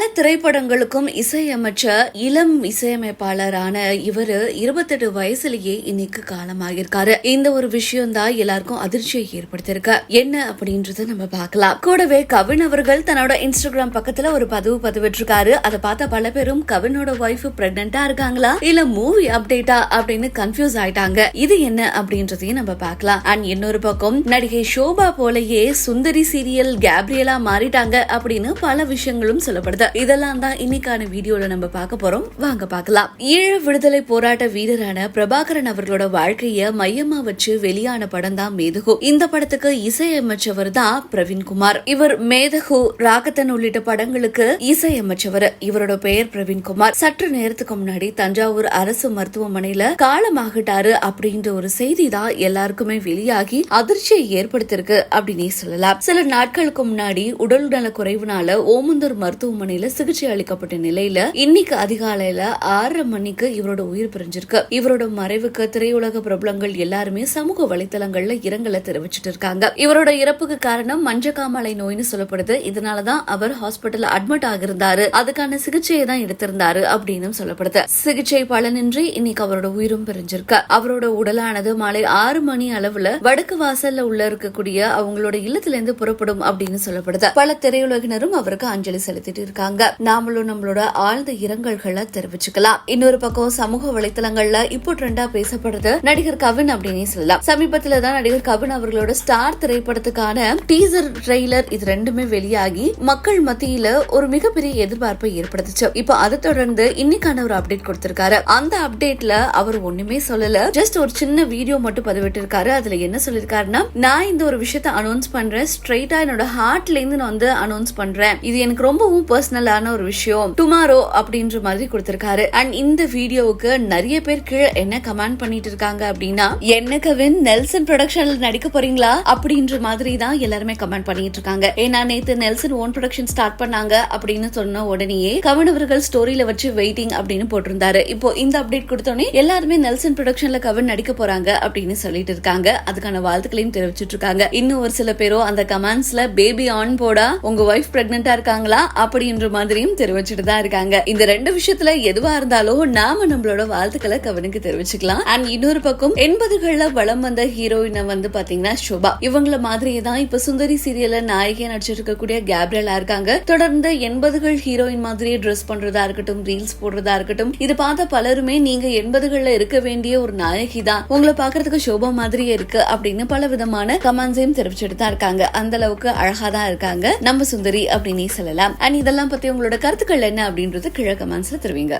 பல திரைப்படங்களுக்கும் இசையமைச்ச இளம் இசையமைப்பாளரான இவரு இருபத்தெட்டு வயசுலயே இன்னைக்கு காலமாகிருக்காரு இந்த ஒரு விஷயம் தான் எல்லாருக்கும் அதிர்ச்சியை ஏற்படுத்தியிருக்க. என்ன அப்படின்றத நம்ம பார்க்கலாம். கூடவே கவின் அவர்கள் தன்னோட இன்ஸ்டாகிராம் பக்கத்துல ஒரு பதிவு பதிவிட்டிருக்காரு. அதை பார்த்த பல பேரும் கவினோட ஒய்ஃப் பிரெக்னண்டா இருக்காங்களா? இல்ல மூவி அப்டேட்டா அப்படின்னு கன்ஃபியூஸ் ஆயிட்டாங்க. இது என்ன அப்படின்றதையும் நம்ம பார்க்கலாம். அண்ட் இன்னொரு பக்கம் நடிகை ஷோபா போலயே சுந்தரி சீரியல் கேப்ரியலா மாறிட்டாங்க அப்படின்னு பல விஷயங்களும் சொல்லப்படுது. இதெல்லாம் தான் இன்னைக்கான வீடியோல நம்ம பார்க்க போறோம். வாங்க பார்க்கலாம். ஈழ விடுதலை போராட்ட வீரரான பிரபாகரன் அவர்களோட வாழ்க்கைய மையமா வச்சு வெளியான படம் தான் மேதகு. இந்த படத்துக்கு இசையமைச்சவர் தான் பிரவீன்குமார். இவர் மேதகு ராகத்தன் உள்ளிட்ட படங்களுக்கு இசையமைச்சவர். இவரோட பெயர் பிரவீன்குமார். சற்று நேரத்துக்கு முன்னாடி தஞ்சாவூர் அரசு மருத்துவமனையில காலமாகிட்டாரு அப்படின்ற ஒரு செய்தி தான் எல்லாருக்குமே வெளியாகி அதிர்ச்சியை ஏற்படுத்திருக்கு அப்படின்னே சொல்லலாம். சில நாட்களுக்கு முன்னாடி உடல் நல குறைவுனால ஓமந்தூர் மருத்துவமனையில சிகிச்சை அளிக்கப்பட்ட நிலையில இன்னைக்கு அதிகாலையில ஆறரை மணிக்கு இவரோட உயிர் பிரிஞ்சிருக்கு. இவரோட மறைவுக்கு திரையுலக பிரபலங்கள் எல்லாருமே சமூக வலைத்தளங்கள்ல இரங்கலை தெரிவிச்சிட்டு இருக்காங்க. இவரோட இறப்புக்கு காரணம் மஞ்சக்காமலை நோய்னு சொல்லப்படுது. இதனாலதான் அவர் ஹாஸ்பிட்டல் அட்மிட் ஆகிருந்தாரு அதுக்கான சிகிச்சையை தான் எடுத்திருந்தாரு அப்படின்னு சொல்லப்படுது. சிகிச்சை பலனின்றி இன்னைக்கு அவரோட உயிரும் பிரிஞ்சிருக்கு. அவரோட உடலானது மாலை ஆறு மணி அளவுல வடக்கு வாசல்ல உள்ள இருக்கக்கூடிய அவங்களோட இல்லத்துல இருந்து புறப்படும் அப்படின்னு சொல்லப்படுது. பல திரையுலகினரும் அவருக்கு அஞ்சலி செலுத்திட்டு இருக்காங்க. நாமளும் நம்மளோட ஆழ்ந்த இரங்கல்களை தெரிவிச்சுக்கலாம். இன்னொரு பக்கம் சமூக வலைத்தளங்கள்ல இப்போ ட்ரெண்டா பேசப்படுறது நடிகர் கவின் அப்படின்னே சொல்லலாம். சமீபத்துல தான் நடிகர் கவின் அவர்களோட ஸ்டார் திரைப்படத்துக்கான டீசர் ட்ரெய்லர் இது ரெண்டுமே வெளியாகி மக்கள் மத்தியில ஒரு மிகப்பெரிய எதிர்பார்ப்பை ஏற்படுத்துச்சு. இப்போ அதை தொடர்ந்து இன்னைக்கான ஒரு அப்டேட் கொடுத்திருக்காரு. அந்த அப்டேட்ல அவர் ஒண்ணுமே சொல்லல. ஜஸ்ட் ஒரு சின்ன வீடியோ மட்டும் பதிவிட்டிருக்காரு. அதுல என்ன சொல்லிருக்காருன்னா நான் இந்த ஒரு விஷயத்த அனௌன்ஸ் பண்றேன். ஸ்ட்ரெயிட்டா என்னோட ஹார்ட்ல இருந்து நான் வந்து அனௌன்ஸ் பண்றேன். இது எனக்கு ரொம்பவும் பர்சனல் பர்சனலான ஒரு விஷயம். டுமாரோ அப்படின்ற மாதிரி கொடுத்திருக்காரு. அண்ட் இந்த வீடியோவுக்கு நிறைய பேர் கீழே என்ன கமெண்ட் பண்ணிட்டு இருக்காங்க அப்படின்னா என்ன கவின் நெல்சன் ப்ரொடக்ஷன்ல நடிக்க போறீங்களா? அப்படின்ற மாதிரி தான் எல்லாருமே கமெண்ட் பண்ணிட்டு இருக்காங்க ஏன்னா நேத்து நெல்சன் ஓன் ப்ரொடக்ஷன் ஸ்டார்ட் பண்ணாங்க அப்படின்னு சொன்ன உடனேயே கவன் அவர்கள் ஸ்டோரியில வச்சு வெயிட்டிங் அப்படின்னு போட்டிருந்தாரு. இப்போ இந்த அப்டேட் கொடுத்தோடனே எல்லாருமே நெல்சன் ப்ரொடக்ஷன்ல கவன் நடிக்க போறாங்க அப்படின்னு சொல்லிட்டு இருக்காங்க அதுக்கான வாழ்த்துக்களையும் தெரிவிச்சிட்டு இருக்காங்க இன்னும் ஒரு சில பேரும் அந்த கமெண்ட்ஸ்ல பேபி ஆன் போடா உங்க ஒய்ஃப் பிரெக்னெண்டா இருக்காங்களா? அப்படின்ற மாதிரியும் தெரிவிச்சுட்டு தான் இருக்காங்க. இந்த ரெண்டு விஷயத்துல எதுவா இருந்தாலும் நாம நம்மளோட வாழ்த்துக்களை கவனுக்கு தெரிவிச்சுக்கலாம். அண்ட் இன்னொரு பக்கம் எண்பதுகள்ல வளம் வந்த ஹீரோயினை வந்து பாத்தீங்கன்னா சோபா இவங்கள மாதிரியே தான் இப்ப சுந்தரி சீரியல்ல நாயகியா நடிச்சிருக்கக்கூடிய கேப்ரியலா இருக்காங்க. தொடர்ந்து எண்பதுகள் ஹீரோயின் மாதிரியே ட்ரெஸ் பண்றதா இருக்கட்டும் ரீல்ஸ் போடுறதா இருக்கட்டும் இது பார்த்த பலருமே நீங்க எண்பதுகள்ல இருக்க வேண்டிய ஒரு நாயகி தான். உங்களை பாக்குறதுக்கு சோபா மாதிரியே இருக்கு அப்படின்னு பல விதமான கமெண்ட்ஸையும் தெரிவிச்சுட்டு தான் இருக்காங்க. அந்த அளவுக்கு அழகா தான் இருக்காங்க. நம்ம சுந்தரி அப்படின்னு சொல்லலாம். அண்ட் இதெல்லாம் பத்தி உங்களோட கருத்துக்கள் என்ன அப்படின்றது கீழே கமெண்ட்ஸ்ல தருவீங்க.